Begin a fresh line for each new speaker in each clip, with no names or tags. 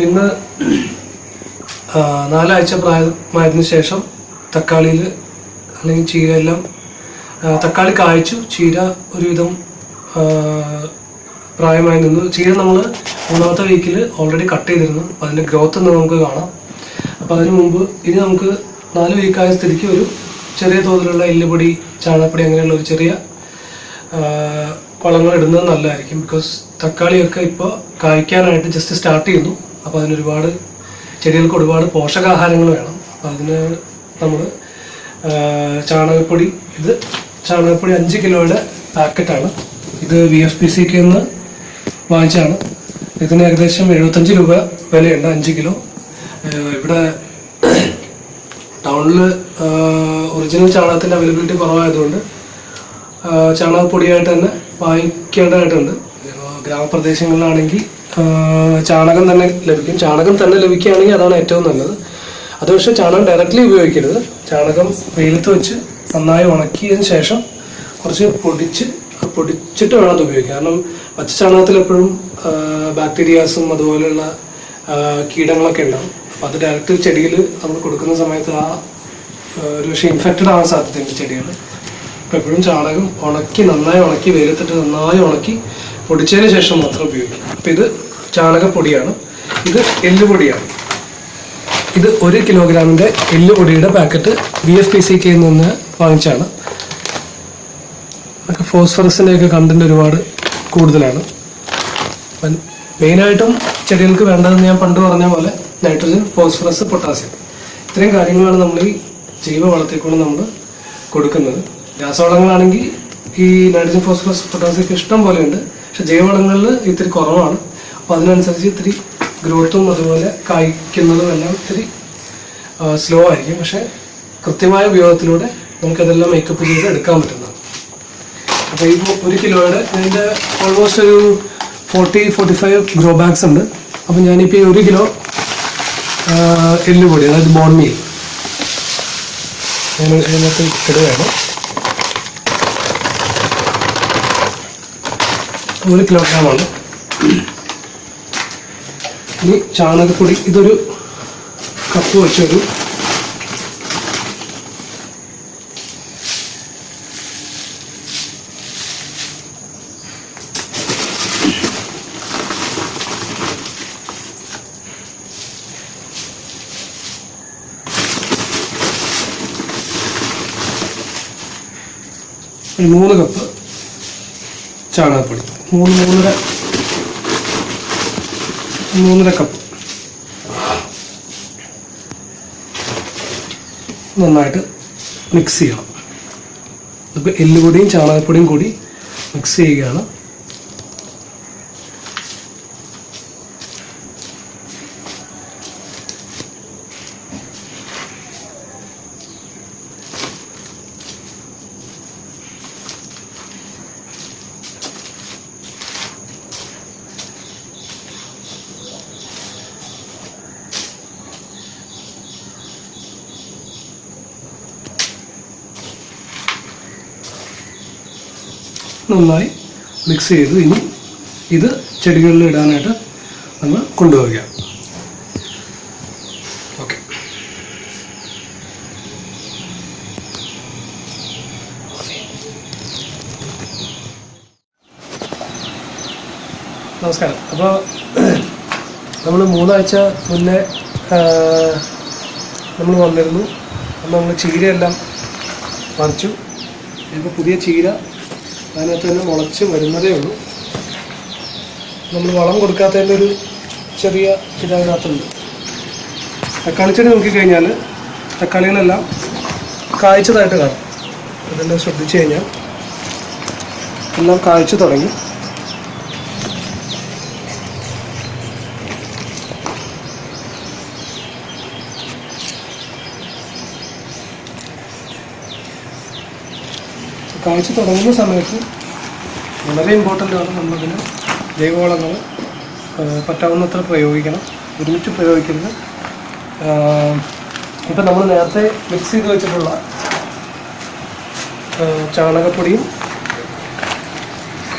ഇന്ന് ആ, നാലാഴ്ച പ്രായമായതിനു ശേഷം തക്കാളിയിൽ അല്ലെങ്കിൽ ചീര എല്ലാം തക്കാളി കായ്ച്ചു ചീര ഒരുവിധം പ്രായമായി നിന്നു. ചീര നമ്മൾ മൂന്നാമത്തെ വീക്കിൽ ഓൾറെഡി കട്ട് ചെയ്തിരുന്നു. അപ്പോൾ അതിന്റെ ഗ്രോത്ത് എന്ന് നമുക്ക് കാണാം. അപ്പോൾ അതിന് മുമ്പ് ഇനി നമുക്ക് നാല് വീക്കായ സ്ഥിതിക്ക് ഒരു ചെറിയ തോതിലുള്ള എല്ലുപൊടി ചാണകപ്പൊടി അങ്ങനെയുള്ള ഒരു ചെറിയ വളങ്ങൾ ഇടുന്നത് നല്ലതായിരിക്കും. ബിക്കോസ് തക്കാളിയൊക്കെ ഇപ്പോൾ കായ്ക്കാനായിട്ട് ജസ്റ്റ് സ്റ്റാർട്ട് ചെയ്യുന്നു. അപ്പോൾ അതിനൊരുപാട് ചെടികൾക്ക് ഒരുപാട് പോഷകാഹാരങ്ങൾ വേണം. അപ്പോൾ അതിന് നമ്മൾ ചാണകപ്പൊടി ഇത് ചാണകപ്പൊടി അഞ്ച് കിലോയുടെ പാക്കറ്റാണ്. ഇത് വി എഫ് പി സിക്ക് നിന്ന് വാങ്ങിച്ചാണ് ഇതിന് ഏകദേശം എഴുപത്തഞ്ച് രൂപ വിലയുണ്ട് അഞ്ച് കിലോ. ഇവിടെ ടൗണിൽ ഒറിജിനൽ ചാണകത്തിന്റെ അവൈലബിലിറ്റി കുറവായതുകൊണ്ട് ചാണകപ്പൊടിയായിട്ട് തന്നെ വാങ്ങിക്കേണ്ടതായിട്ടുണ്ട് ഇപ്പോ ഗ്രാമപ്രദേശങ്ങളിലാണെങ്കിൽ ചാണകം തന്നെ ലഭിക്കും. ചാണകം തന്നെ ലഭിക്കുകയാണെങ്കിൽ അതാണ് ഏറ്റവും നല്ലത്. അത് പക്ഷേ ചാണകം ഡയറക്റ്റ്ലി ഉപയോഗിക്കരുത്. ചാണകം വെയിലത്ത് വെച്ച് നന്നായി ഉണക്കിയതിന് ശേഷം കുറച്ച് പൊടിച്ച് പൊടിച്ചിട്ട് വേണം അത് ഉപയോഗിക്കാൻ. കാരണം പച്ച ചാണകത്തിൽ എപ്പോഴും ബാക്ടീരിയാസും അതുപോലെയുള്ള കീടങ്ങളൊക്കെ ഉണ്ടാവും. അപ്പോൾ അത് ഡയറക്റ്റ് ചെടിയിൽ നമ്മൾ കൊടുക്കുന്ന സമയത്ത് ആ ഒരു പക്ഷേ ഇൻഫെക്റ്റഡ് ആവാൻ സാധ്യതയുണ്ട് ചെടികൾ. എപ്പോഴും ചാണകം ഉണക്കി നന്നായി ഉണക്കി വെയിലത്തിട്ട് നന്നായി ഉണക്കി പൊടിച്ചതിന് ശേഷം മാത്രം ഉപയോഗിക്കും അപ്പം ഇത് ചാണകപ്പൊടിയാണ്. ഇത് എല്ലുപൊടിയാണ്. ഇത് ഒരു കിലോഗ്രാമിന്റെ എല്ലുപൊടിയുടെ packet B F P C കെയിൽ നിന്ന് വാങ്ങിച്ചാണ് അതൊക്കെ ഫോസ്ഫറസിന്റെ ഒക്കെ കണ്ടന്റ് ഒരുപാട് കൂടുതലാണ്. അപ്പം മെയിനായിട്ടും ചെടികൾക്ക് വേണ്ടതെന്ന് ഞാൻ പണ്ട് പറഞ്ഞ പോലെ നൈട്രജൻ ഫോസ്ഫറസ് പൊട്ടാസ്യം ഇത്രയും കാര്യങ്ങളാണ് നമ്മൾ ഈ ജൈവ വളത്തേക്കൂടെ നമ്മൾ കൊടുക്കുന്നത്. രാസവളങ്ങളാണെങ്കിൽ ഈ നൈട്രജൻ ഫോസ്ഫറസ് പൊട്ടാസ്യം ഒക്കെ ഇഷ്ടം പോലെ ഉണ്ട് പക്ഷെ ജൈവവളങ്ങളിൽ ഇത്തിരി കുറവാണ്. അപ്പോൾ അതിനനുസരിച്ച് ഇത്തിരി ഗ്രോത്തും അതുപോലെ കായ്ക്കുന്നതും എല്ലാം ഇത്തിരി സ്ലോ ആയിരിക്കും. പക്ഷെ കൃത്യമായ ഉപയോഗത്തിലൂടെ നമുക്കതെല്ലാം മേക്കപ്പ് ചെയ്ത് എടുക്കാൻ പറ്റുന്നതാണ്. അപ്പോൾ ഈ ഒരു കിലോയുടെ ഇതിന്റെ ഓൾമോസ്റ്റ് ഒരു forty forty five grow bags ഉണ്ട്. അപ്പോൾ ഞാനിപ്പോൾ ഈ ഒരു കിലോ എല്ലുപൊടി അതായത് ബോൺ മീൽ ഞാൻ ഇതിനകത്ത് ഇടുകയാണ്. ഒരു കിലോഗ്രാമാണ് ഇനി ചാണകപ്പൊടി ഇതൊരു കപ്പ് വെച്ചൊരു മൂന്ന് കപ്പ് ചാണകപ്പൊടി. മൂന്ന് മൂന്നര മൂന്നര കപ്പ് നന്നായിട്ട് മിക്സ് ചെയ്യണം. ഇപ്പോൾ എല്ലുപൊടിയും ചാണകപ്പൊടിയും കൂടി മിക്സ് ചെയ്യുകയാണ്. നന്നായി മിക്സ് ചെയ്ത് ഇനി ഇത് ചെടികളിൽ ഇടാനായിട്ട് നമ്മൾ കൊണ്ടുപോവുക. ഓക്കെ നമസ്കാരം. അപ്പോൾ നമ്മൾ മൂന്നാഴ്ച മുന്നേ നമ്മൾ വന്നിരുന്നു. അപ്പോൾ നമ്മൾ ചീരയെല്ലാം പറിച്ചു. ഇപ്പോൾ പുതിയ ചീര അതിനകത്ത് തന്നെ മുളച്ച് വരുന്നതേ ഉള്ളൂ. നമ്മൾ വളം കൊടുക്കാത്തതിന്റെ ഒരു ചെറിയ ഇതതിനകത്തുണ്ട് തക്കാളി ചെടി നോക്കിക്കഴിഞ്ഞാൽ തക്കാളികളെല്ലാം കായ്ച്ചതായിട്ട് കാണും. അതെല്ലാം ശ്രദ്ധിച്ചു കഴിഞ്ഞാൽ എല്ലാം കായ്ച്ചു തുടങ്ങി. കാഴ്ച തുടങ്ങുന്ന സമയത്ത് വളരെ ഇമ്പോർട്ടന്റ് ആണ് നമ്മളതിന് ജൈവവളങ്ങൾ പറ്റാവുന്നത്ര പ്രയോഗിക്കണം. ഒരുമിച്ച് പ്രയോഗിക്കരുത്. ഇപ്പം നമ്മൾ നേരത്തെ മിക്സ് ചെയ്ത് വെച്ചിട്ടുള്ള ചാണകപ്പൊടിയും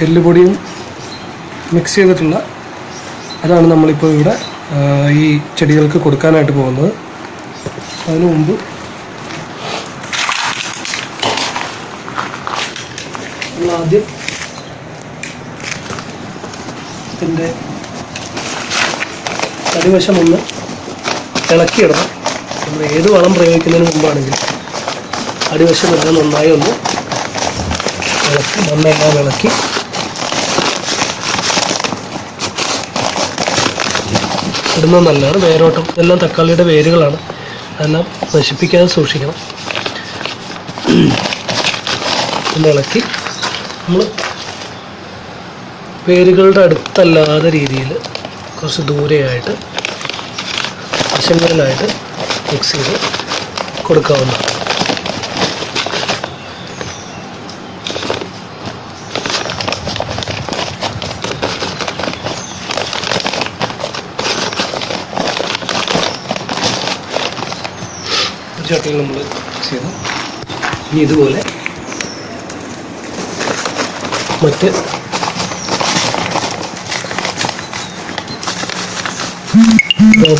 എല്ലുപൊടിയും മിക്സ് ചെയ്തിട്ടുള്ള അതാണ് നമ്മളിപ്പോൾ ഇവിടെ ഈ ചെടികൾക്ക് കൊടുക്കാനായിട്ട് പോകുന്നത്. അതിനു മുമ്പ് നമ്മൾ ആദ്യം ഇതിന്റെ അടിവശം ഒന്ന് ഇളക്കിയിടണം. നമ്മൾ ഏത് വളം പ്രയോഗിക്കുന്നതിന് മുമ്പാണെങ്കിലും അടിവശം എല്ലാം നന്നായി ഒന്ന് ഇളക്കി മണ്ണെല്ലാം ഇളക്കി. ഇടുന്നത് നല്ലതാണ്. വേരോട്ടം ഇതെല്ലാം തക്കാളിയുടെ വേരുകളാണ്. അതെല്ലാം നശിപ്പിക്കാതെ സൂക്ഷിക്കണം. ഒന്ന് ഇളക്കി നമ്മൾ വേരുകളുടെ അടുത്തല്ലാത്ത രീതിയിൽ കുറച്ച് ദൂരെയായിട്ട് വശങ്ങളിലായിട്ട് മിക്സ് ചെയ്ത് കൊടുക്കാവുന്നതാണ്. ചട്ടികൾ നമ്മൾ ചെയ്തു ഇനി ഇതുപോലെ മറ്റ്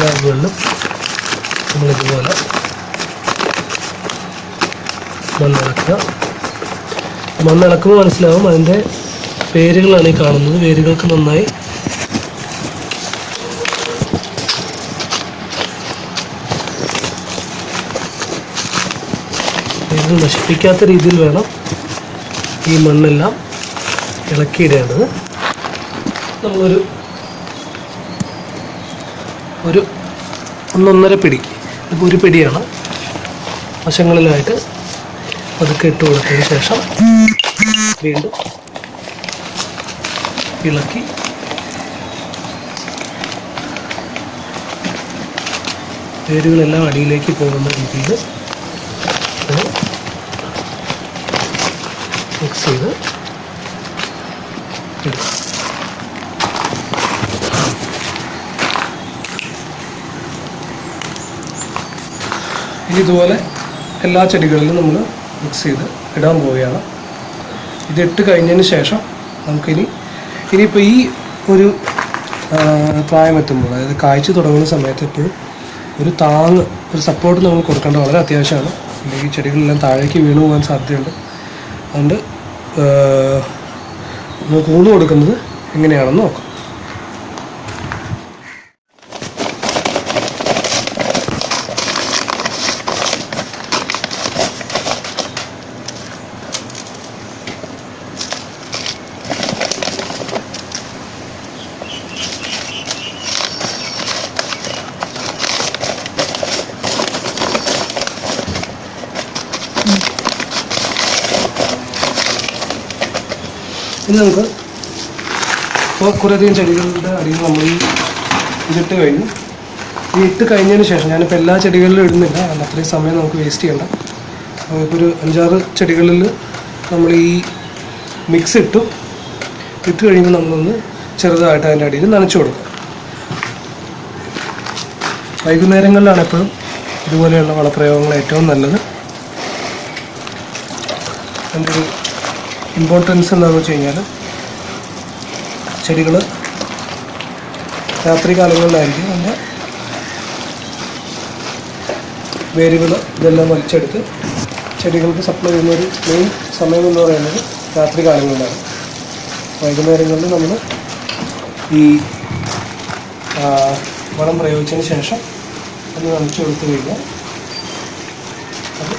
ബാഗുകളിലും നമ്മളിതുപോലെ മണ്ണിളക്കുക. മണ്ണിളക്കുമ്പോൾ മനസ്സിലാവും അതിന്റെ വേരുകളാണ് ഈ കാണുന്നത്. വേരുകൾക്ക് നന്നായി വേരുകൾ നശിപ്പിക്കാത്ത രീതിയിൽ വേണം ഈ മണ്ണെല്ലാം ഇളക്കിയിടേണ്ടത്. നമ്മളൊരു ഒരു ഒന്നൊന്നര പിടി. ഇപ്പോൾ ഒരു പിടിയാണ്. വശങ്ങളിലായിട്ട് പതുക്കെ ഇട്ട് കൊടുത്തതിന് ശേഷം വീണ്ടും ഇളക്കി വേരുകളെല്ലാം അടിയിലേക്ക് പോകുന്ന രീതിയിൽ മിക്സ് ചെയ്ത് ഇടുക ഇനി ഇതുപോലെ എല്ലാ ചെടികളിലും നമ്മൾ മിക്സ് ചെയ്ത് ഇടാൻ പോവുകയാണ്. ഇതിട്ട് കഴിഞ്ഞതിന് ശേഷം നമുക്കിനി ഇനിയിപ്പോൾ ഈ ഒരു പ്രായമെത്തുമ്പോൾ അതായത് കാഴ്ച തുടങ്ങുന്ന സമയത്ത് എപ്പോഴും ഒരു താങ്ങ് ഒരു സപ്പോർട്ട് നമ്മൾ കൊടുക്കേണ്ടത് വളരെ അത്യാവശ്യമാണ്. അല്ലെങ്കിൽ ചെടികളെല്ലാം താഴേക്ക് വീണു പോകാൻ സാധ്യതയുണ്ട്. അതുകൊണ്ട് ആ, ഊന്നു കൊടുക്കുന്നത് എങ്ങനെയാണെന്ന് നോക്കാം. ഇനി നമുക്ക് ഇപ്പോൾ കുറേയധികം ചെടികളുടെ അടിയിൽ നമ്മൾ ഈ ഇതിട്ട് കഴിഞ്ഞു. ഈ ഇട്ട് കഴിഞ്ഞതിന് ശേഷം ഞാനിപ്പോൾ എല്ലാ ചെടികളിലും ഇടുന്നില്ല. കാരണം അത്രയും സമയം നമുക്ക് വേസ്റ്റ് ചെയ്യണ്ട. ഇപ്പോൾ ഒരു അഞ്ചാറ് ചെടികളിൽ നമ്മൾ ഈ മിക്സ് ഇട്ടു. ഇട്ട് കഴിയുമ്പോൾ നമ്മളൊന്ന് ചെറുതായിട്ട് അതിന്റെ അടിയിൽ നനച്ചു കൊടുക്കാം. വൈകുന്നേരങ്ങളിലാണ് എപ്പോഴും ഇതുപോലെയുള്ള വളപ്രയോഗങ്ങൾ ഏറ്റവും നല്ലത്. എന്റെ ഒരു ഇമ്പോർട്ടൻസ് എന്താണെന്ന് വെച്ച് കഴിഞ്ഞാൽ ചെടികൾ രാത്രി കാലങ്ങളിലായിരിക്കും അതിന്റെ വേരുകൾ ഇതെല്ലാം വലിച്ചെടുത്ത് ചെടികൾക്ക് സപ്ലൈ ചെയ്യുന്ന ഒരു മെയിൻ സമയം എന്ന് പറയുന്നത് രാത്രി കാലങ്ങളിലാണ്. വൈകുന്നേരങ്ങളിൽ നമ്മൾ ഈ വളം പ്രയോഗിച്ചതിന് ശേഷം അത് നനച്ചു കൊടുത്തു കഴിഞ്ഞാൽ അത്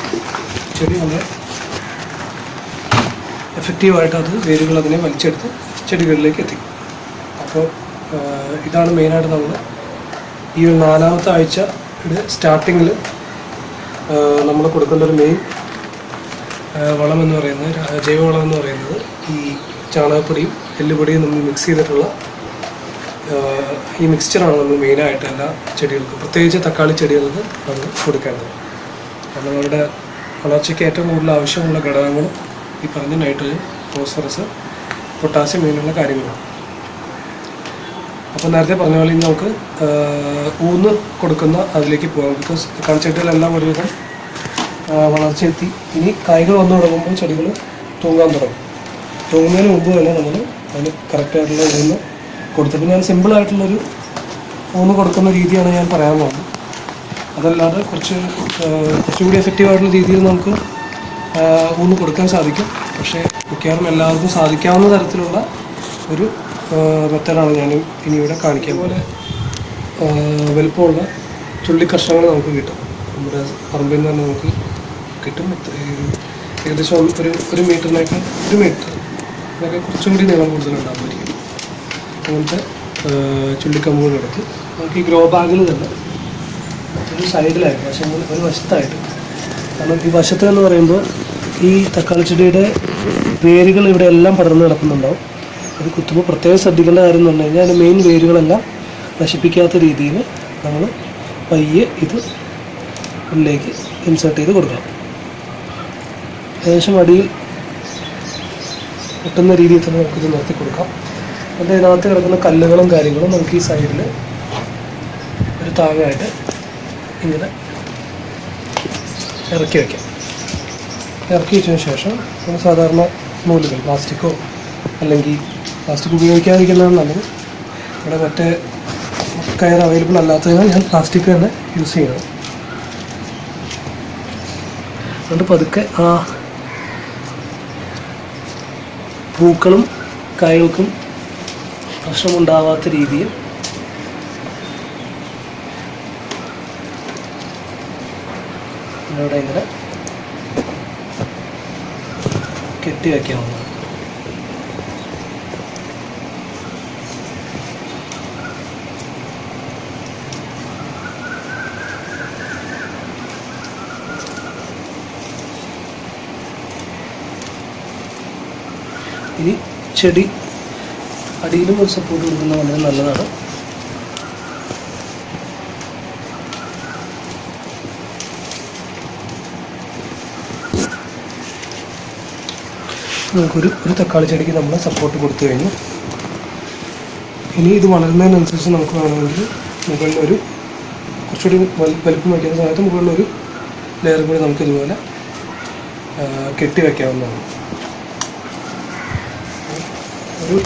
ചെടി നമ്മൾ എഫക്റ്റീവായിട്ട് അത് വേരുകൾ അതിനെ വലിച്ചെടുത്ത് ചെടികളിലേക്ക് എത്തിക്കും അപ്പോൾ ഇതാണ് മെയിനായിട്ട് നമ്മൾ ഈ ഒരു നാലാമത്തെ ആഴ്ചയുടെ സ്റ്റാർട്ടിങ്ങിൽ നമ്മൾ കൊടുക്കേണ്ട ഒരു മെയിൻ വളം എന്ന് പറയുന്നത് ജൈവവളം എന്ന് പറയുന്നത് ഈ ചാണകപ്പൊടിയും എല്ലുപൊടിയും നമ്മൾ മിക്സ് ചെയ്തിട്ടുള്ള ഈ മിക്സ്ചറാണ് നമ്മൾ മെയിനായിട്ട് എല്ലാ ചെടികൾക്കും പ്രത്യേകിച്ച് തക്കാളി ചെടികൾക്ക് നമ്മൾ കൊടുക്കേണ്ടത്. കാരണം വളർച്ചയ്ക്ക് ഏറ്റവും കൂടുതൽ ആവശ്യമുള്ള ഘടകങ്ങളും ഈ പറഞ്ഞ നൈട്രജൻ ഫോസ്ഫറസ് പൊട്ടാസ്യം ഇങ്ങനെയുള്ള കാര്യങ്ങളാണ്. അപ്പോൾ നേരത്തെ പറഞ്ഞ പോലെ ഇനി നമുക്ക് ഊന്ന് കൊടുക്കുന്ന അതിലേക്ക് പോകാം. ബിക്കോസ് തക്കാളി ചെടികളെല്ലാം ഒരുവിധം വളർച്ചയെത്തി. ഇനി കായ്കൾ വന്നു തുടങ്ങുമ്പോൾ ചെടികൾ തൂങ്ങാൻ തുടങ്ങും. തൂങ്ങുന്നതിന് മുമ്പ് തന്നെ നമ്മൾ അതിന് കറക്റ്റായിട്ടുള്ള ഊന്ന് കൊടുത്തിട്ട് ഞാൻ സിമ്പിളായിട്ടുള്ളൊരു ഊന്ന് കൊടുക്കുന്ന രീതിയാണ് ഞാൻ പറയാൻ പോകുന്നത്. അതല്ലാതെ കുറച്ച് കുറച്ചുകൂടി എഫക്റ്റീവ് ആയിട്ടുള്ള രീതിയിൽ നമുക്ക് ഊന്ന് കൊടുക്കാൻ സാധിക്കും. പക്ഷേ മിക്കവാറും എല്ലാവർക്കും സാധിക്കാവുന്ന തരത്തിലുള്ള ഒരു മെത്തേഡാണ് ഞാൻ ഇനി ഇവിടെ കാണിക്കുക പോലെ വലുപ്പമുള്ള ചുള്ളി കഷ്ണങ്ങൾ നമുക്ക് കിട്ടും. നമ്മുടെ പറമ്പിൽ നിന്ന് തന്നെ നമുക്ക് കിട്ടും. ഏകദേശം ഒരു ഒരു മീറ്ററിനൊക്കെ ഒരു മീറ്റർ അതൊക്കെ കുറച്ചും കൂടി നീളം കൂടുതലുണ്ടാകുമായിരിക്കും. അങ്ങനത്തെ ചുള്ളിക്കമ്പുകളെടുത്ത് നമുക്ക് ഈ ഗ്രോ ബാഗിൽ തന്നെ ഒരു സൈഡിലായിട്ട് പക്ഷേ ഒരു വശത്തായിട്ട്. കാരണം ഈ വശത്ത് എന്ന് പറയുമ്പോൾ ഈ തക്കാളി ചെടിയുടെ വേരുകൾ ഇവിടെ എല്ലാം പടർന്ന് കിടക്കുന്നുണ്ടാവും. അത് കുത്തുമ്പോൾ പ്രത്യേകം ശ്രദ്ധിക്കേണ്ട കാര്യം എന്ന് പറഞ്ഞു കഴിഞ്ഞാൽ അതിന്റെ മെയിൻ വേരുകളെല്ലാം നശിപ്പിക്കാത്ത രീതിയിൽ നമ്മൾ പയ്യെ ഇത് ഉള്ളിലേക്ക് ഇൻസേർട്ട് ചെയ്ത് കൊടുക്കണം. ഏകദേശം അടിയിൽ ഒട്ടുന്ന രീതിയിൽ തന്നെ നമുക്കിത് നിർത്തി കൊടുക്കാം. എന്നിട്ട് ഇതിനകത്ത് കിടക്കുന്ന കല്ലുകളും കാര്യങ്ങളും നമുക്ക് ഈ സൈഡിൽ ഒരു താങ്ങായിട്ട് ഇങ്ങനെ ഇറക്കി വയ്ക്കാം ഇറക്കി ശേഷം നമ്മൾ സാധാരണ നൂലുകൾ പ്ലാസ്റ്റിക്കോ അല്ലെങ്കിൽ പ്ലാസ്റ്റിക് ഉപയോഗിക്കാതിരിക്കുന്നതാണ് നല്ലത്. ഇവിടെ മറ്റേ കയർ അവൈലബിൾ അല്ലാത്തതിനാൽ ഞാൻ പ്ലാസ്റ്റിക് തന്നെ യൂസ് ചെയ്യണം അതുകൊണ്ട് പതുക്കെ ആ പൂക്കളും കായകൾക്കും പ്രശ്നമുണ്ടാവാത്ത രീതിയിൽ ഇവിടെ ഇങ്ങനെ കെട്ടി വയ്ക്കാവുന്നതാണ് ഇനി ചെടി അടിയിലും ഒരു സപ്പോർട്ട് കൊടുക്കുന്നത് വളരെ നല്ലതാണ്. നമുക്കൊരു ഒരു തക്കാളി ചെടിക്ക് നമ്മൾ സപ്പോർട്ട് കൊടുത്തു കഴിഞ്ഞു. ഇനി ഇത് വളരുന്നതിനനുസരിച്ച് നമുക്ക് വേണമെങ്കിൽ മുകളിൽ ഒരു കുറച്ചുകൂടി വലിപ്പം വയ്ക്കുന്ന സമയത്ത് മുകളിൽ ഒരു ലെയർ കൂടി നമുക്ക് ഇതുപോലെ കെട്ടി വയ്ക്കാവുന്നതാണ് ഒരു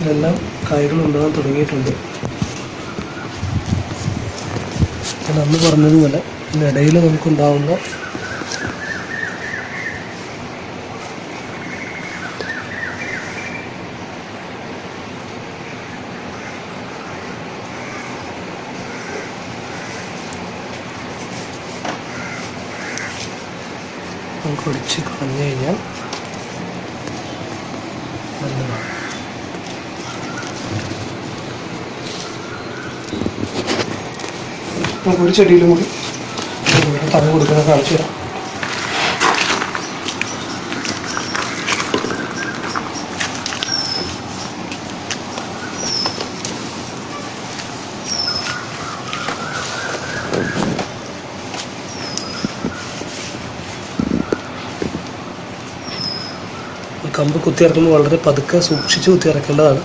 ഇതെല്ലാം കായ്കൾ ഉണ്ടാകാൻ തുടങ്ങിയിട്ടുണ്ട്. നമ്മൾ പറഞ്ഞതുപോലെ ഇതിനിടയിൽ നമുക്കുണ്ടാവുന്ന ഒടിച്ച് കളഞ്ഞു കഴിഞ്ഞാൽ നമുക്ക് ഒരു ചെടിയിലും കൂടി തറ കൊടുക്കുന്ന കാണിച്ചു തരാം ഈ കമ്പ് കുത്തിയിറക്കുമ്പോൾ വളരെ പതുക്കെ സൂക്ഷിച്ച് കുത്തിയിറക്കേണ്ടതാണ്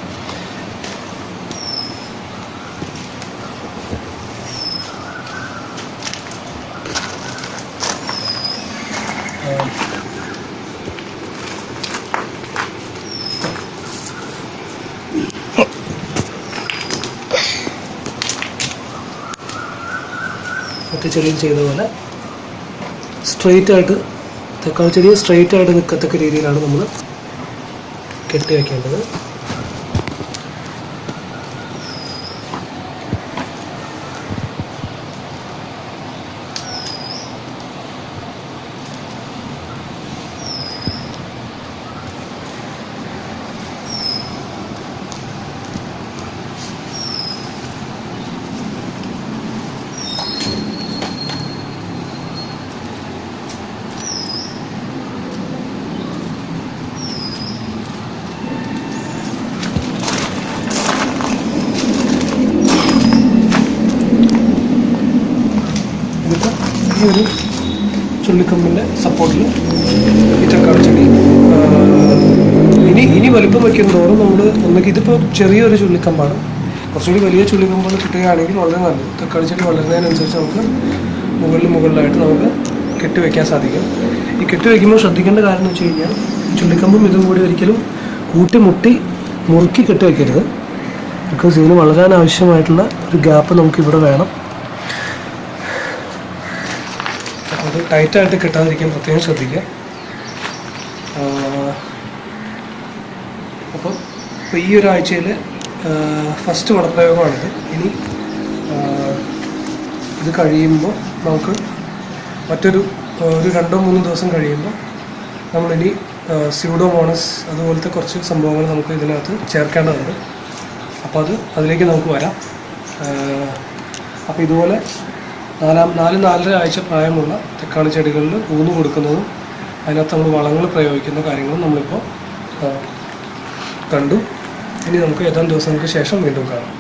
മറ്റേ ചെടിയിൽ ചെയ്ത പോലെ സ്ട്രെയിറ്റ് ആയിട്ട് തക്കാളി ചെടി സ്ട്രെയിറ്റ് ആയിട്ട് നിൽക്കത്തക്ക രീതിയിലാണ് നമ്മൾ കെട്ടി വയ്ക്കേണ്ടത് എന്നിട്ട് ഈ ഒരു ചുള്ളിക്കമ്പിന്റെ സപ്പോർട്ടിൽ ഈ തക്കാളി ചെടി. ഇനി ഇനി വലിപ്പം വയ്ക്കുന്നതോറും നമ്മൾ ഒന്നുകിൽ ഇതിപ്പോൾ ചെറിയൊരു ചുള്ളിക്കമ്പാണ്. കുറച്ചുകൂടി വലിയ ചുള്ളിക്കമ്പുകൾ കിട്ടുകയാണെങ്കിൽ വളരെ നല്ലത്. തക്കാളി ചെടി വളരുന്നതിനനുസരിച്ച് നമുക്ക് മുകളിൽ മുകളിലായിട്ട് നമുക്ക് കെട്ടിവെക്കാൻ സാധിക്കും. ഈ കെട്ടിവെക്കുമ്പോൾ ശ്രദ്ധിക്കേണ്ട കാര്യം എന്ന് വെച്ച് കഴിഞ്ഞാൽ ചുള്ളിക്കമ്പും ഇതും കൂടി ഒരിക്കലും കൂട്ടിമുട്ടി മുറുക്കി കെട്ടിവെക്കരുത് ബിക്കോസ് ഇതിന് വളരാൻ ആവശ്യമായിട്ടുള്ള ഒരു ഗ്യാപ്പ് നമുക്ക് ഇവിടെ വേണം അപ്പോൾ അത് ടൈറ്റായിട്ട് കിട്ടാതിരിക്കാൻ പ്രത്യേകം ശ്രദ്ധിക്കുക. അപ്പോൾ ഇപ്പോൾ ഈ ഒരാഴ്ചയിൽ ഫസ്റ്റ് പടപ്രയോഗമാണിത്. ഇനി ഇത് കഴിയുമ്പോൾ നമുക്ക് മറ്റൊരു ഒരു രണ്ടോ മൂന്നോ ദിവസം കഴിയുമ്പോൾ നമ്മളിനി സ്യൂഡോമോണസ് അതുപോലത്തെ കുറച്ച് സംഭവങ്ങൾ നമുക്ക് ഇതിനകത്ത് ചേർക്കേണ്ടതുണ്ട്. അപ്പോൾ അത് അതിലേക്ക് നമുക്ക് വരാം. അപ്പോൾ ഇതുപോലെ നാലാം നാല് നാലര ആഴ്ച പ്രായമുള്ള തക്കാളി ചെടികളിൽ ഊന്ന് കൊടുക്കുന്നതും അതിനകത്ത് നമ്മൾ വളങ്ങൾ പ്രയോഗിക്കുന്ന കാര്യങ്ങളും നമ്മളിപ്പോൾ കണ്ടു. ഇനി നമുക്ക് ഏതാനും ദിവസങ്ങൾക്ക് ശേഷം വീണ്ടും കാണാം.